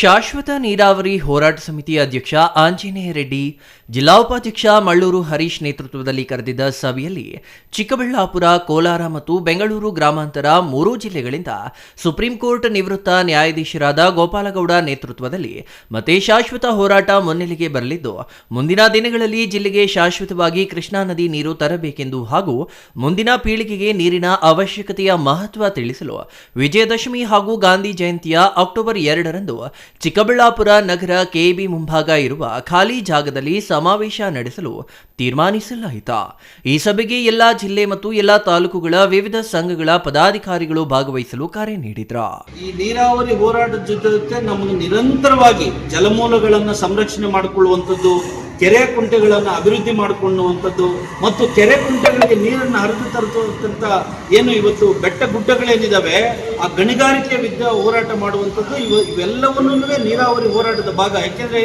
ಶಾಶ್ವತ ನೀರಾವರಿ ಹೋರಾಟ ಸಮಿತಿ ಅಧ್ಯಕ್ಷ ಆಂಜನೇಯ ರೆಡ್ಡಿ, ಜಿಲ್ಲಾ ಉಪಾಧ್ಯಕ್ಷ ಮಳ್ಳೂರು ಹರೀಶ್ ನೇತೃತ್ವದಲ್ಲಿ ಕರೆದಿದ್ದ ಸಭೆಯಲ್ಲಿ ಚಿಕ್ಕಬಳ್ಳಾಪುರ, ಕೋಲಾರ ಮತ್ತು ಬೆಂಗಳೂರು ಗ್ರಾಮಾಂತರ ಮೂರೂ ಜಿಲ್ಲೆಗಳಿಂದ ಸುಪ್ರೀಂ ಕೋರ್ಟ್ ನಿವೃತ್ತ ನ್ಯಾಯಾಧೀಶರಾದ ಗೋಪಾಲಗೌಡ ನೇತೃತ್ವದಲ್ಲಿ ಮತ್ತೆ ಶಾಶ್ವತ ಹೋರಾಟ ಮುನ್ನೆಲೆಗೆ ಬರಲಿದ್ದು, ಮುಂದಿನ ದಿನಗಳಲ್ಲಿ ಜಿಲ್ಲೆಗೆ ಶಾಶ್ವತವಾಗಿ ಕೃಷ್ಣಾ ನದಿ ನೀರು ತರಬೇಕೆಂದು ಹಾಗೂ ಮುಂದಿನ ಪೀಳಿಗೆಗೆ ನೀರಿನ ಅವಶ್ಯಕತೆಯ ಮಹತ್ವ ತಿಳಿಸಲು ವಿಜಯದಶಮಿ ಹಾಗೂ ಗಾಂಧಿ ಜಯಂತಿಯ ಅಕ್ಟೋಬರ್ ಎರಡರಂದು ಚಿಕ್ಕಬಳ್ಳಾಪುರ ನಗರ ಕೆಬಿ ಮುಂಭಾಗ ಇರುವ ಖಾಲಿ ಜಾಗದಲ್ಲಿ ಸಮಾವೇಶ ನಡೆಸಲು ತೀರ್ಮಾನಿಸಲಾಯಿತು. ಈ ಸಭೆಗೆ ಎಲ್ಲಾ ಜಿಲ್ಲೆ ಮತ್ತು ಎಲ್ಲಾ ತಾಲೂಕುಗಳ ವಿವಿಧ ಸಂಘಗಳ ಪದಾಧಿಕಾರಿಗಳು ಭಾಗವಹಿಸಲು ಕರೆ ನೀಡಿದ್ರು. ಈ ನೀರಾವರಿ ಹೋರಾಟದ ಜೊತೆ ನಮಗೆ ನಿರಂತರವಾಗಿ ಜಲಮೂಲಗಳನ್ನು ಸಂರಕ್ಷಣೆ ಮಾಡಿಕೊಳ್ಳುವಂಥದ್ದು ಕೆರೆ ಕುಂಟೆಗಳನ್ನು ಅಭಿವೃದ್ಧಿ ಮಾಡಿಕೊಳ್ಳುವಂಥದ್ದು ಮತ್ತು ಕೆರೆ ಕುಂಟೆಗಳಿಗೆ ನೀರನ್ನು ಹರಿದು ತರುವಂಥ ಏನು ಇವತ್ತು ಬೆಟ್ಟ ಗುಡ್ಡಗಳೇನಿದ್ದಾವೆ ಆ ಗಣಿಗಾರಿಕೆ ವಿದ್ಯೆ ಹೋರಾಟ ಮಾಡುವಂಥದ್ದು ಇವ ಇವೆಲ್ಲವನ್ನೂ ನೀರಾವರಿ ಹೋರಾಟದ ಭಾಗ. ಯಾಕೆಂದರೆ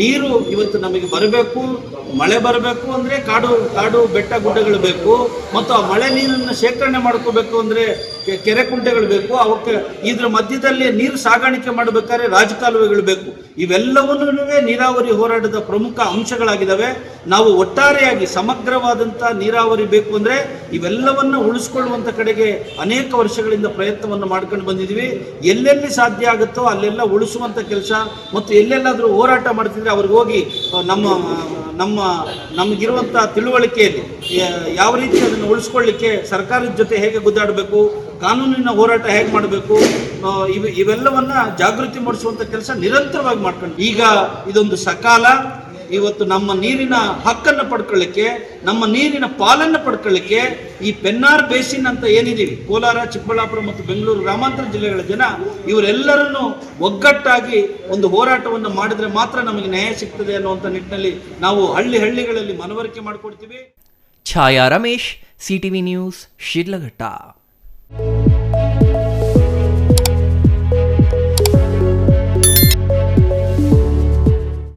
ನೀರು ಇವತ್ತು ನಮಗೆ ಬರಬೇಕು, ಮಳೆ ಬರಬೇಕು ಅಂದ್ರೆ ಕಾಡು ಕಾಡು ಬೆಟ್ಟ ಗುಡ್ಡಗಳು ಬೇಕು, ಮತ್ತು ಆ ಮಳೆ ನೀರನ್ನು ಶೇಖರಣೆ ಮಾಡ್ಕೋಬೇಕು ಅಂದ್ರೆ ಕೆರೆ ಕುಂಟೆಗಳು ಬೇಕು, ಅವಕ್ಕೆ ಇದ್ರ ಮಧ್ಯದಲ್ಲಿ ನೀರು ಸಾಗಾಣಿಕೆ ಮಾಡಬೇಕಾದ್ರೆ ರಾಜಕಾಲುವೆಗಳು ಬೇಕು. ಇವೆಲ್ಲವನ್ನೂ ನೀರಾವರಿ ಹೋರಾಟದ ಪ್ರಮುಖ ಅಂಶಗಳಾಗಿದ್ದಾವೆ. ನಾವು ಒಟ್ಟಾರೆಯಾಗಿ ಸಮಗ್ರವಾದಂಥ ನೀರಾವರಿ ಬೇಕು ಅಂದ್ರೆ ಇವೆಲ್ಲವನ್ನು ಉಳಿಸ್ಕೊಳ್ಳುವಂಥ ಕಡೆಗೆ ಅನೇಕ ವರ್ಷಗಳಿಂದ ಪ್ರಯತ್ನವನ್ನು ಮಾಡ್ಕೊಂಡು ಬಂದಿದ್ದೀವಿ. ಎಲ್ಲೆಲ್ಲಿ ಸಾಧ್ಯ ಆಗುತ್ತೋ ಅಲ್ಲೆಲ್ಲ ಉಳಿಸುವಂತ ಕೆಲಸ, ಮತ್ತು ಎಲ್ಲೆಲ್ಲಾದರೂ ಹೋರಾಟ ಮಾಡ್ತಿದ್ರೆ ಅವ್ರಿಗೆ ಹೋಗಿ ನಮ್ಮ ನಮ್ಮ ನಮಗಿರುವಂಥ ತಿಳುವಳಿಕೆಯಲ್ಲಿ ಯಾವ ರೀತಿ ಅದನ್ನು ಉಳಿಸ್ಕೊಳ್ಳಿಕ್ಕೆ ಸರ್ಕಾರದ ಜೊತೆ ಹೇಗೆ ಗುದ್ದಾಡಬೇಕು, ಕಾನೂನಿನ ಹೋರಾಟ ಹೇಗೆ ಮಾಡಬೇಕು ಇವ, ಇವೆಲ್ಲವನ್ನ ಜಾಗೃತಿ ಮೂಡಿಸುವಂತ ಕೆಲಸ ನಿರಂತರವಾಗಿ ಮಾಡ್ಕೊಂಡು, ಈಗ ಇದೊಂದು ಸಕಾಲ. ಇವತ್ತು ನಮ್ಮ ನೀರಿನ ಹಕ್ಕನ್ನು ಪಡ್ಕೊಳ್ಳಿಕ್ಕೆ, ನಮ್ಮ ನೀರಿನ ಪಾಲನ್ನು ಪಡ್ಕೊಳ್ಳಿಕ್ಕೆ ಈ ಪೆನ್ನಾರ್ ಬೇಸಿನ್ ಅಂತ ಏನಿದ್ದೀವಿ ಕೋಲಾರ, ಚಿಕ್ಕಬಳ್ಳಾಪುರ ಮತ್ತು ಬೆಂಗಳೂರು ಗ್ರಾಮಾಂತರ ಜಿಲ್ಲೆಗಳ ಜನ ಇವರೆಲ್ಲರನ್ನು ಒಗ್ಗಟ್ಟಾಗಿ ಒಂದು ಹೋರಾಟವನ್ನು ಮಾಡಿದ್ರೆ ಮಾತ್ರ ನಮಗೆ ನ್ಯಾಯ ಸಿಗ್ತದೆ ಅನ್ನುವಂಥ ನಿಟ್ಟಿನಲ್ಲಿ ನಾವು ಹಳ್ಳಿ ಹಳ್ಳಿಗಳಲ್ಲಿ ಮನವರಿಕೆ ಮಾಡಿಕೊಡ್ತೀವಿ ಛಾಯಾ ರಮೇಶ್ ಸಿಟಿವಿ ನ್ಯೂಸ್ ಶಿಡ್ಲಘಟ್ಟ.